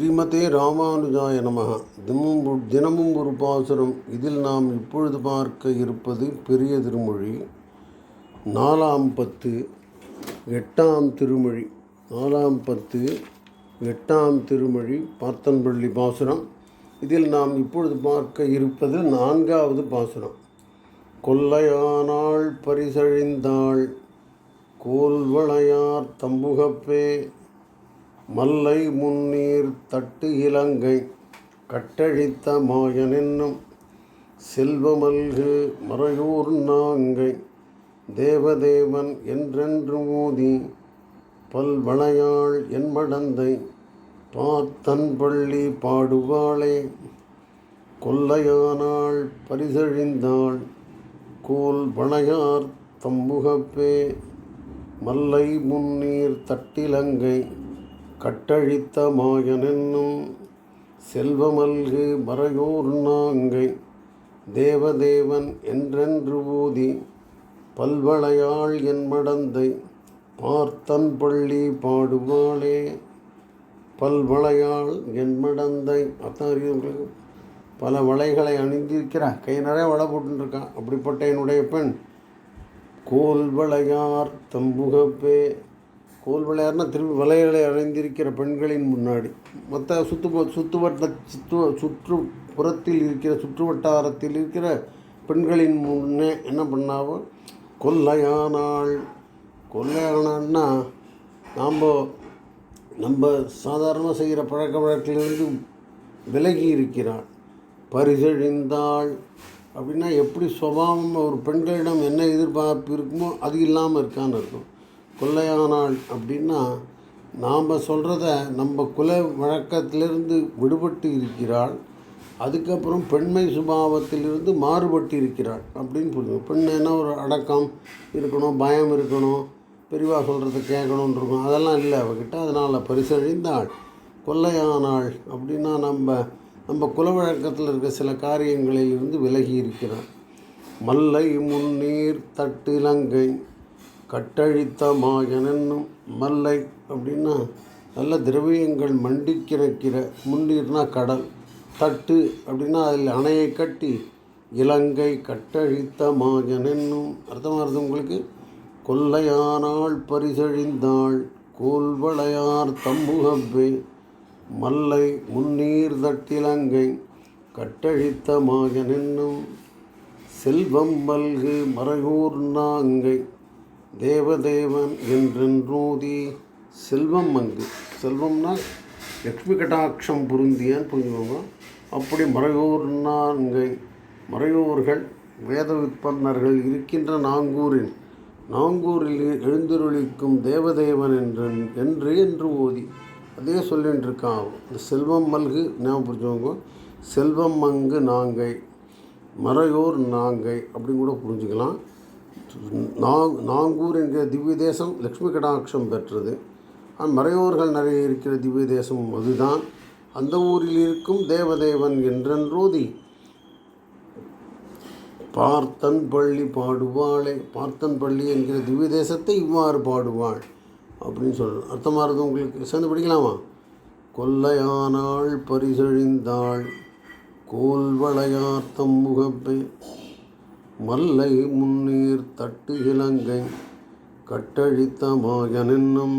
ஸ்ரீமதே ராமானுஜாய நமः தினமும் தினமும் ஒரு பாசுரம். இதில் நாம் இப்பொழுது பார்க்க இருப்பது பெரிய திருமொழி. நாலாம் பத்து எட்டாம் திருமொழி. நாலாம் பத்து எட்டாம் திருமொழி பார்த்தன்பள்ளி பாசுரம். இதில் நாம் இப்பொழுது பார்க்க இருப்பது நான்காவது பாசுரம். கொல்லையானாள் பரிசழிந்தாள். கோல்வளையார் தம்புகப்பே. மல்லை முன்னீர் தட்டு இலங்கை கட்டழித்த மாயனென்னும் செல்வமல்கு மறையூர் நாங்கை தேவதேவன் என்றென்று மோதி பல்வளையாள் என் மடந்தை பாத்தன்பள்ளி பாடுவாளே கொல்லையானாள் பரிசழிந்தாள் கோல் வளையார் தம்புகப்பே மல்லை முன்னீர் தட்டிலங்கை கட்டழித்த மாயனென்னும் செல்வமல்கு மறையோர் நாங்கை தேவதேவன் என்றென்று ஊதி பல்வளையாள் என் மடந்தை பார்த்தன் பள்ளி பாடுவாளே. பல்வளையாள் என் மடந்தை அதான் பல வளைகளை அணிந்திருக்கிறான். கை நிறைய வளை போட்டுருக்கான். அப்படிப்பட்ட என்னுடைய பெண். கோல் வளையார் தம்புகப்பே. கோல் விளையாடுனா திரும்பி வலைகளை அடைந்திருக்கிற பெண்களின் முன்னாடி. மற்ற சுற்று சுற்றுவட்ட சுற்று சுற்றுப்புறத்தில் இருக்கிற சுற்று வட்டாரத்தில் இருக்கிற பெண்களின் முன்னே என்ன பண்ணாவோ? கொல்லையானாள் கொல்லையானான்னா நாம் நம்ம சாதாரணமாக செய்கிற பழக்க வழக்கிலிருந்து விலகி இருக்கிறாள். பரிசழிந்தாள். அப்படின்னா எப்படி சுபாவம் ஒரு பெண்களிடம் என்ன எதிர்பார்ப்பு இருக்குமோ அது இல்லாமல் இருக்கான்னு இருக்கும் கொள்ளையானாள் அப்படின்னா நாம் சொல்கிறத நம்ம குல வழக்கத்திலிருந்து விடுபட்டு இருக்கிறாள் அதுக்கப்புறம் பெண்மை சுபாவத்திலிருந்து மாறுபட்டு இருக்கிறாள் அப்படின்னு புரியும் பெண் என்ன ஒரு அடக்கம் இருக்கணும் பயம் இருக்கணும் பெரிவா சொல்கிறத கேட்கணுன்னு இருக்கும். அதெல்லாம் இல்லை அவகிட்ட. அதனால் பரிசழிந்தாள் கொள்ளையானாள் அப்படின்னா நம்ம நம்ம குல வழக்கத்தில் இருக்க சில காரியங்களில் இருந்து விலகி இருக்கிறாள். மல்லை முன்னீர் தட்டிலங்கை கட்டழித்த மாயனென்னும் மல்லை அப்படின்னா நல்ல திரவியங்கள் மண்டி கிடக்கிற முன்னீர்னா கடல் தட்டு அப்படின்னா அதில் அணையை கட்டி இலங்கை கட்டழித்த மாயனென்னும். அர்த்தமாக இருந்தது உங்களுக்கு? கொல்லையானாள் பரிசழிந்தாள் கோல்வளையார் தம்முகப்பே மல்லை முன்னீர் தட்டிலங்கை கட்டழித்த மாயனென்னும். செல்வம் மல்கு மறையூர் நாங்கை தேவதேவன் என்றென்றூதி செல்வம் மங்கு செல்வம்னா லக்ஷ்மி கட்டாட்சம் புருந்தியான்னு புரிஞ்சுக்கோங்க. அப்படி மறையூர் நாங்கை மறையூர்கள் வேத விற்பன்னர்கள் இருக்கின்ற நாங்கூரில். நாங்கூரில் எழுந்தருளிக்கும் தேவதேவன் என்று என்று என்று ஓதி அதே சொல்லிட்டு இருக்கான் இந்த செல்வம் மல்கு ஞாபகம் புரிஞ்சவங்க செல்வம் மங்கு நாங்கை மறையோர் நாங்கை அப்படின்னு கூட புரிஞ்சுக்கலாம். நாங் நாங்கூர் என்கிற திவ்ய தேசம் லக்ஷ்மி கடாட்சம் பெற்றது. ஆனால் மறையோர்கள் நிறைய இருக்கிற திவ்ய தேசம் அதுதான். அந்த ஊரில் இருக்கும் தேவதேவன் என்றென்றோதி பார்த்தன் பள்ளி பாடுவாளே பார்த்தன் பள்ளி என்கிற திவ்ய தேசத்தை இவ்வாறு பாடுவாள் அப்படின்னு சொல்கிறேன் அர்த்தமாக இருந்தது உங்களுக்கு? சேர்ந்து படிக்கலாமா? கொல்லையானாள் பரிசழிந்தாள் கோல்வளையார்த்தம் முகப்பே. மல்லை முன்னீர் தட்டு இலங்கை கட்டழித்த மாயனென்னும்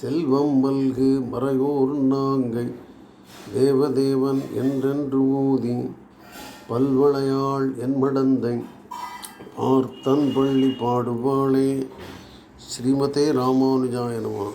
செல்வம் மல்கு மறையோர் நாங்கை தேவதேவன் என்றென்று ஊதி பல்வளையாள் என் மடந்தை பார்த்தன் பள்ளி பாடுவாளே ஸ்ரீமதே ராமானுஜாயனமா.